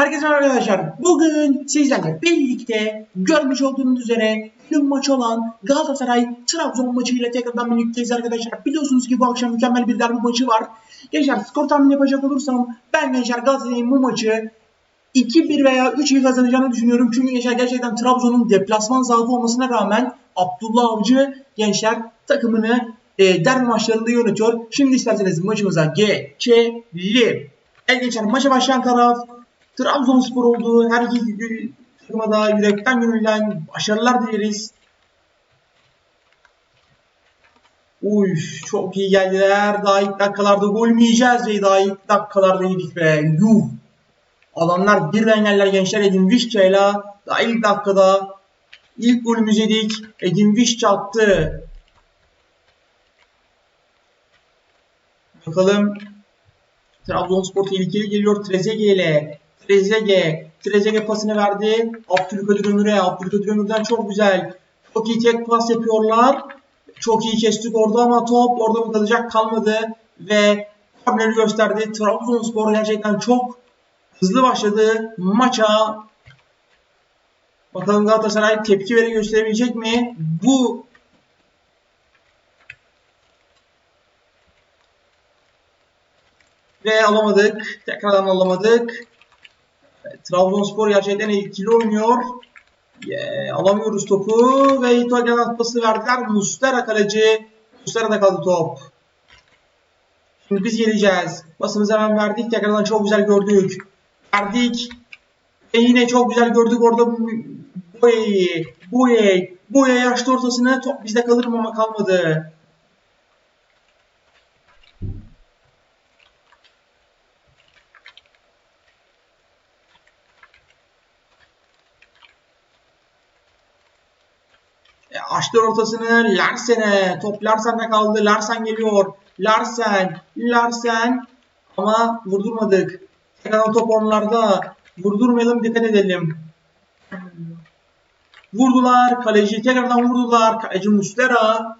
Herkese merhaba arkadaşlar. Bugün sizlerle birlikte görmüş olduğunuz üzere dün maç olan Galatasaray Trabzon maçıyla tekrardan birlikteyiz arkadaşlar. Biliyorsunuz ki bu akşam mükemmel bir derbi maçı var. Gençler skor tahmini yapacak olursam ben gençler Galatasaray'ın bu maçı 2-1 veya 3-2 kazanacağını düşünüyorum. Çünkü gençler gerçekten Trabzon'un deplasman zaafı olmasına rağmen Abdullah Avcı gençler takımını e, derbi maçlarında yönetiyor. Şimdi isterseniz maçımıza geçelim. Evet gençler maça başlayan taraf Trabzonspor olduğu her iki takıma da yürekten gönülden başarılar dileriz. Uy çok iyi geldiler. Daha ilk dakikalarda gol mü yiyeceğiz ve daha ilk dakikalarda yedik be. Yuh. Adamlar birden geldiler gençler Edin Vişça'yla. Daha ilk dakikada ilk golümüzü yedik. Edin Vişça attı. Bakalım Trabzonspor tehlikeli geliyor Trezeguet. Trezeguet. Trezeguet pasını verdi. Abdülkadir Ömür'e. Abdülkadir Ömür'den çok güzel. Çok iyi tek pas yapıyorlar. Çok iyi kestik orada ama top orada mı kalacak kalmadı. Ve korneri gösterdi. Trabzonspor gerçekten çok hızlı başladı maça. Bakalım Galatasaray tepki veri gösterebilecek mi? Bu Ve alamadık. Tekrardan alamadık. Trabzonspor gerçekten etkili oynuyor. Yeah, alamıyoruz topu ve İtalyan atması verdiler. Mustera kaleci. Mustera'da kaldı top. Şimdi biz geleceğiz. Basımızı hemen verdik. Tekrardan çok güzel gördük. Verdik. Ve yine çok güzel gördük orada Boye'yi. Boye. Boye yaşlı ortasına top bizde kalır mı ama kalmadı. E, açtı ortasını Larsen'e. Top Larsen'de kaldı. Larsen geliyor. Larsen. Larsen. Ama vurdurmadık. Tekrardan top onlarda. Vurdurmayalım dikkat edelim. Vurdular. Kaleci tekrardan vurdular. Kaleci Mustera.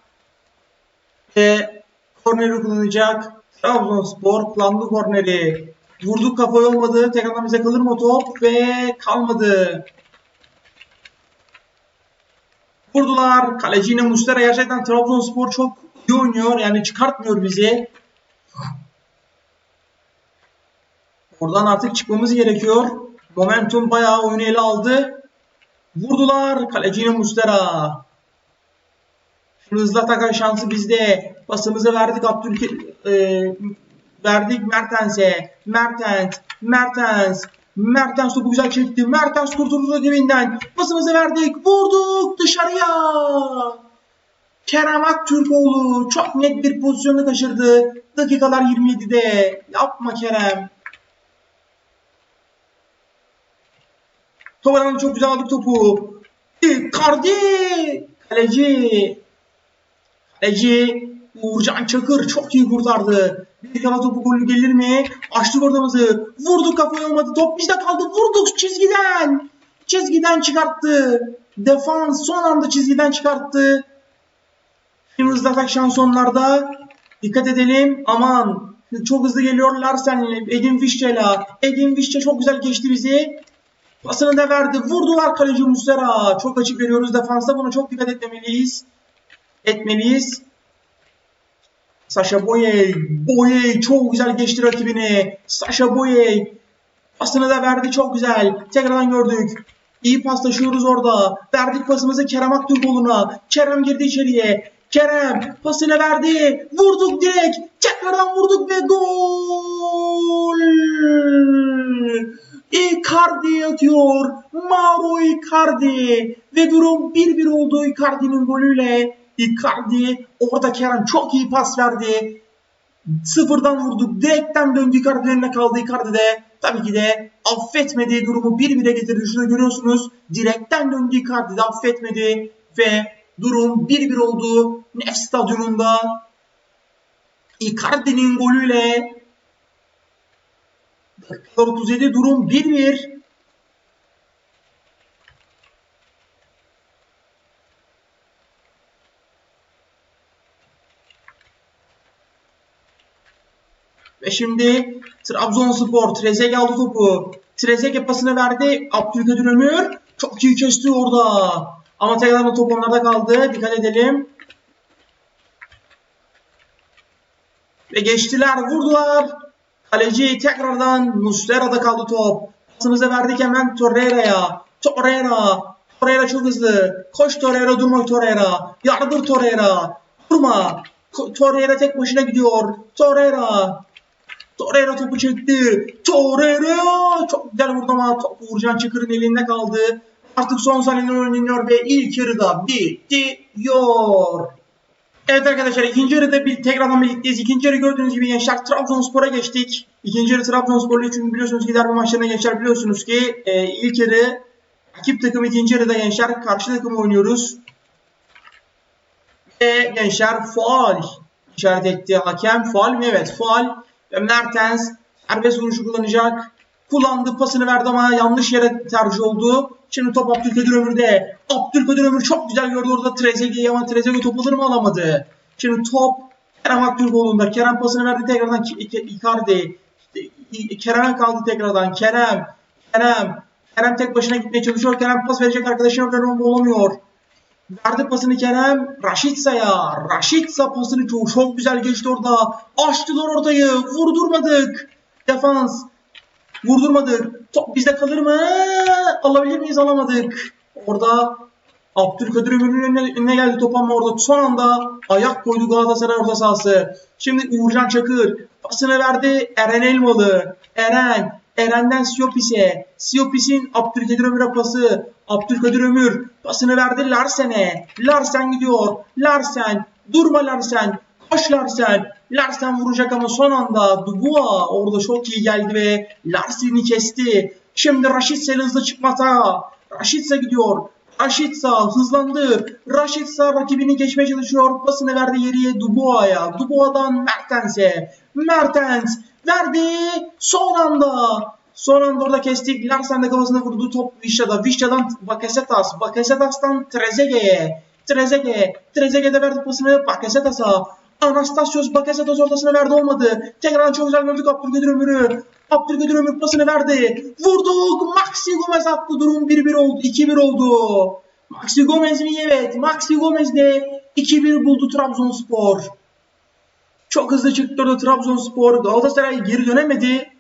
Ve korneri kullanacak. Trabzonspor kullandı korneri. Vurduk kafayı olmadı. Tekrardan bize kalır mı top? Ve kalmadı. Vurdular. Kaleci yine Mustera. Gerçekten Trabzonspor çok iyi oynuyor. Yani çıkartmıyor bizi. Oradan artık çıkmamız gerekiyor. Momentum bayağı oyunu ele aldı. Vurdular. Kaleci yine Mustera. Şimdi hızlı atak şansı bizde. Pasımızı verdik Abdülke e, verdik Mertens'e. Mertens. Mertens. Mertens topu güzel çekti. Mertens kurtuldu rakibinden. Pasımızı verdik. Vurduk dışarıya. Kerem Aktürkoğlu çok net bir pozisyonu kaçırdı. Dakikalar 27'de. Yapma Kerem. Toparlandı çok güzel aldık topu. Icardi. Kaleci. Kaleci Uğurcan Çakır çok iyi kurtardı. Bir kafa topu golü gelir mi? Açtık ortamızı. Vurduk kafaya olmadı. Top bizde kaldı. Vurduk çizgiden. Çizgiden çıkarttı. Defans son anda çizgiden çıkarttı. Şimdi hızlı atak şansonlarda. Dikkat edelim. Aman. Çok hızlı geliyor Larsen ile Edin Vişça'yla. Edin Vişça çok güzel geçti bizi. Pasını da verdi. Vurdular kaleci Muslera. Çok açık veriyoruz defansa. Buna çok dikkat etmeliyiz. Etmeliyiz. Sasha Boye. Boye çok güzel geçti rakibini. Sasha Boye. Pasını da verdi çok güzel. Tekrardan gördük. İyi paslaşıyoruz orada. Verdik pasımızı Kerem Aktürkoğlu'na. Kerem girdi içeriye. Kerem pasını verdi. Vurduk direkt. Tekrardan vurduk ve gol. Icardi atıyor. Mauro Icardi. Ve durum 1-1 oldu Icardi'nin golüyle. Icardi orada Kerem çok iyi pas verdi. Sıfırdan vurduk. Direkten döndü Icardi'nin önüne kaldı Icardi de. Tabii ki de affetmediği durumu 1-1'e getirdi. Şurada görüyorsunuz. Direkten döndü Icardi de affetmedi. Ve durum 1-1 oldu. Nef stadyumunda. Icardi'nin golüyle Dakika 37 durum 1-1. Ve şimdi Trabzonspor Trezeguet aldı topu. Trezeguet pasını verdi. Abdülkadir Ömür çok iyi kesti orada. Ama tekrardan top onlarda kaldı. Dikkat edelim. Ve geçtiler, vurdular. Kaleci tekrardan Muslera'da kaldı top. Pasımızı verdik hemen Torreira'ya. Torreira. Torreira çok hızlı. Koş Torreira durma Torreira. Yardır Torreira. Durma. Torreira tek başına gidiyor. Torreira. Torreira topu çekti. Torreira. Çok güzel vurdu ama top Uğurcan Çakır'ın elinde kaldı. Artık son saniyeler oynanıyor ve ilk yarıda bitiyor. Evet arkadaşlar ikinci yarıda bir tekrardan birlikteyiz. İkinci yarı gördüğünüz gibi gençler Trabzonspor'a geçtik. İkinci yarı Trabzonspor'la çünkü biliyorsunuz ki derbi maçlarına gençler biliyorsunuz ki e, ilk yarı rakip takım ikinci yarıda gençler karşı takım oynuyoruz. Ve gençler faal işaret etti hakem. Faal mi? Evet faal. Ve Mertens serbest vuruşu kullanacak. Kullandı pasını verdi ama yanlış yere tercih oldu. Şimdi top Abdülkadir Ömür'de. Abdülkadir Ömür çok güzel gördü orada Trezeguet'i ama Trezeguet topu alır mı alamadı. Şimdi top Kerem Aktürkoğlu'nda. Kerem pasını verdi tekrardan Icardi. Kerem'e kaldı tekrardan. Kerem. Kerem. Kerem tek başına gitmeye çalışıyor. Kerem pas verecek arkadaşına olamıyor. Verdi pasını Kerem. Raşitsa'ya. Raşitsa pasını çok, çok güzel geçti orada. Açtılar ortayı. Vurdurmadık. Defans. Vurdurmadık. Top bizde kalır mı? Alabilir miyiz? Alamadık. Orada Abdülkadir Ömür'ün önüne, önüne geldi top ama orada son anda ayak koydu Galatasaray orta sahası. Şimdi Uğurcan Çakır pasını verdi Eren Elmalı. Eren, Eren'den Siopis'e. Siopis'in Abdülkadir Ömür'e pası. Abdülkadir Ömür pasını verdi Larsen'e. Larsen gidiyor. Larsen, durma Larsen. Koş Larsen. Larsen vuracak ama son anda Dubois orada çok iyi geldi ve Larsen'i kesti. Şimdi Raşitse hızlı çıkmata. Raşitse gidiyor. Raşitsa hızlandı. Raşitsa rakibini geçmeye çalışıyor. Pasını verdi geriye Dubois'a. Dubois'dan Mertens'e. Mertens verdi. Son anda. Son anda orada kestik. Larsen kafasına vurdu. Top Vişça'da. Vişça'dan Bakasetas. Bakasetas'tan Trezeguet'e. Trezeguet. Trezeguet de verdi pasını Bakasetas'a. Anastasios Bakasetas ortasına verdi olmadı. Tekrar çok güzel gördük Abdülkadir Ömür'ü. Abdülkadir Ömür pasını verdi. Vurduk. Maxi Gomez attı. Durum 1-1 oldu. 2-1 oldu. Maxi Gomez mi? Evet. Maxi Gomez de 2-1 buldu Trabzonspor. Çok hızlı çıktı orada Trabzonspor. Galatasaray geri dönemedi.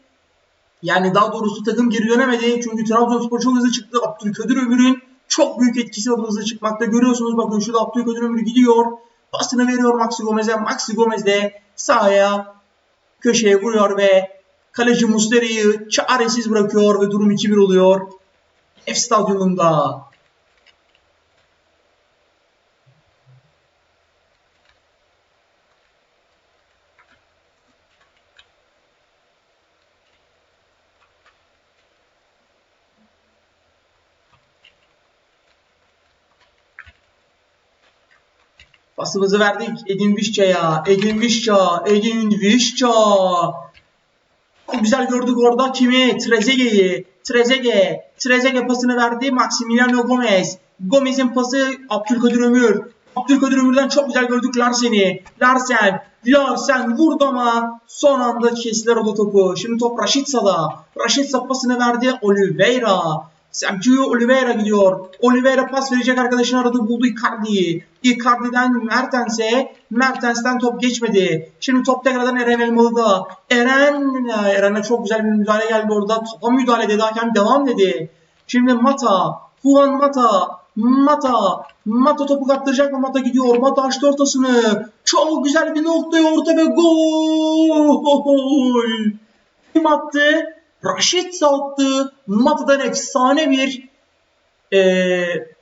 Yani daha doğrusu takım geri dönemedi. Çünkü Trabzonspor çok hızlı çıktı. Abdülkadir Ömür'ün çok büyük etkisi var hızlı çıkmakta. Görüyorsunuz bakın şurada Abdülkadir Ömür gidiyor. Pasını veriyor Maxi Gomez'e. Maxi Gomez de sahaya köşeye vuruyor ve kaleci Muslera'yı çaresiz bırakıyor ve durum 2-1 oluyor. F stadyumunda. Pasımızı verdik Edin Vişça'ya. Edin Vişça. Edin Vişça. Güzel gördük orada kimi? Trezeguet'i. Trezeguet. Trezeguet pasını verdi. Maximiliano Gomez. Gomez'in pası Abdülkadir Ömür. Abdülkadir Ömür'den çok güzel gördük Larsen'i. Larsen. Larsen vurdu ama son anda kestiler o da topu. Şimdi top Raşitsa'da. Raşitsa pasını verdi Oliveira. Sergio Oliveira gidiyor. Oliveira pas verecek arkadaşını aradı buldu Icardi'yi. Icardi'den Mertens'e. Mertens'ten top geçmedi. Şimdi top tekrardan Eren Elmalı'da. Eren, Eren'e çok güzel bir müdahale geldi orada. Topa müdahale dedi. Hakem devam dedi. Şimdi Mata. Juan Mata. Mata. Mata topu kaptıracak mı? Mata gidiyor. Mata açtı ortasını. Çok güzel bir noktaya orta ve gol. Kim attı? Raşit attı. Mata'dan efsane bir eee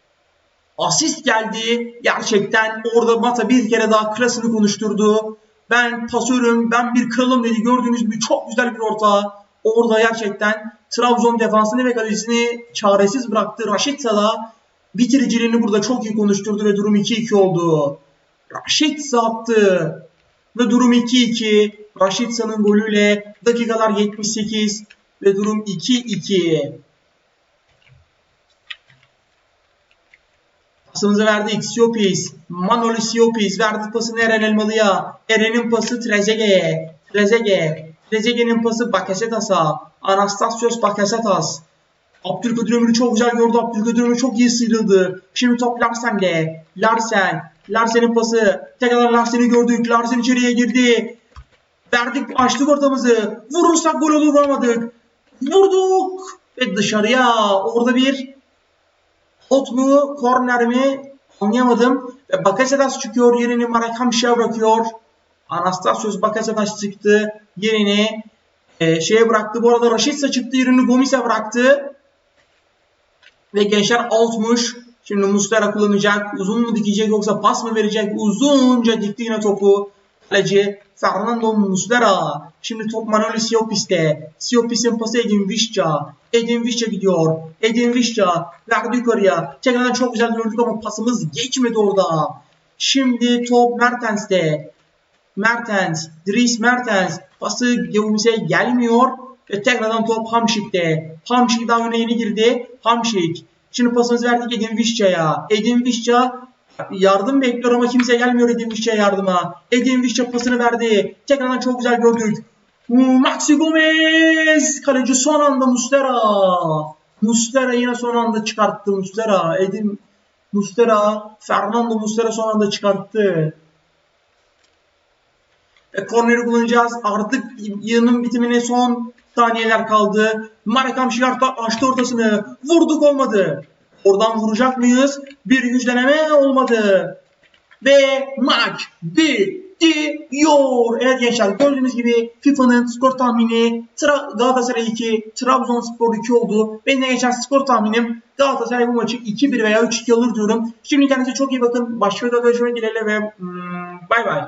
asist geldi. Gerçekten orada Mata bir kere daha klasını konuşturdu. Ben pasörüm, ben bir kralım dedi. Gördüğünüz gibi çok güzel bir orta. Orada gerçekten Trabzon defansını ve kalecisini çaresiz bıraktı. Raşitsa da bitiriciliğini burada çok iyi konuşturdu ve durum 2-2 oldu. Raşitsa attı. Ve durum 2-2. Raşitsa'nın golüyle dakikalar 78 ve durum 2-2. Pasımızı verdik. Siopis. Manoli Siopis verdi pasını Eren Elmalı'ya. Eren'in pası Trezeguet'e. Trezeguet. Trezeguet'in pası Bakasetas'a. Anastasios Bakasetas. Abdülkadir Ömür'ü çok güzel gördü. Abdülkadir Ömür çok iyi sıyrıldı. Şimdi top Larsen'de. Larsen. Larsen'in pası. Tekrar Larsen'i gördük. Larsen içeriye girdi. Verdik açtık ortamızı. Vurursak gol olur vuramadık. Vurduk. Ve dışarıya. Orada bir Hot mu, korner mi anlayamadım. Ve Bakasetas çıkıyor yerini Marakamş'a bırakıyor. Anastasios Bakasetas çıktı yerini e, şeye bıraktı. Bu arada Raşitsa çıktı yerini Gomis'e bıraktı. Ve gençler altmış. Şimdi Mustera kullanacak. Uzun mu dikecek yoksa pas mı verecek? Uzunca dikti yine topu. Kaleci Fernando Muslera. Şimdi top Manoli Siopis'te. Siopis'in pası Edin Visca. Edin Visca gidiyor. Edin Visca verdi yukarıya. Tekrardan çok güzel gördük ama pasımız geçmedi orada. Şimdi top Mertens'te. Mertens, Dries Mertens pası Gevums'e gelmiyor ve tekrardan top Hamşik'te. Hamşik daha öne yeni girdi. Hamşik. Şimdi pasımızı verdik Edin Vişça'ya. Edin Vişça yardım bekliyor ama kimse gelmiyor Edin Vişça'ya yardıma. Edin Vişça pasını verdi. Tekrardan çok güzel gördük. Maxi Gomez! Kaleci son anda Mustera. Mustera yine son anda çıkarttı Mustera. Edin Mustera, Fernando Mustera son anda çıkarttı. E, korneri kullanacağız. Artık yılın bitimine son saniyeler kaldı. Marekam Şiarta açtı ortasını. Vurduk olmadı. Oradan vuracak mıyız? Bir güçleneme olmadı. Ve maç bitiyor. Evet gençler gördüğünüz gibi FIFA'nın skor tahmini Tra Galatasaray 2, Trabzonspor 2 oldu. Benim de geçen skor tahminim Galatasaray bu maçı 2-1 veya 3-2 alır diyorum. Şimdi kendinize çok iyi bakın. Başka videoda görüşmek dileğiyle ve mm, bay bay.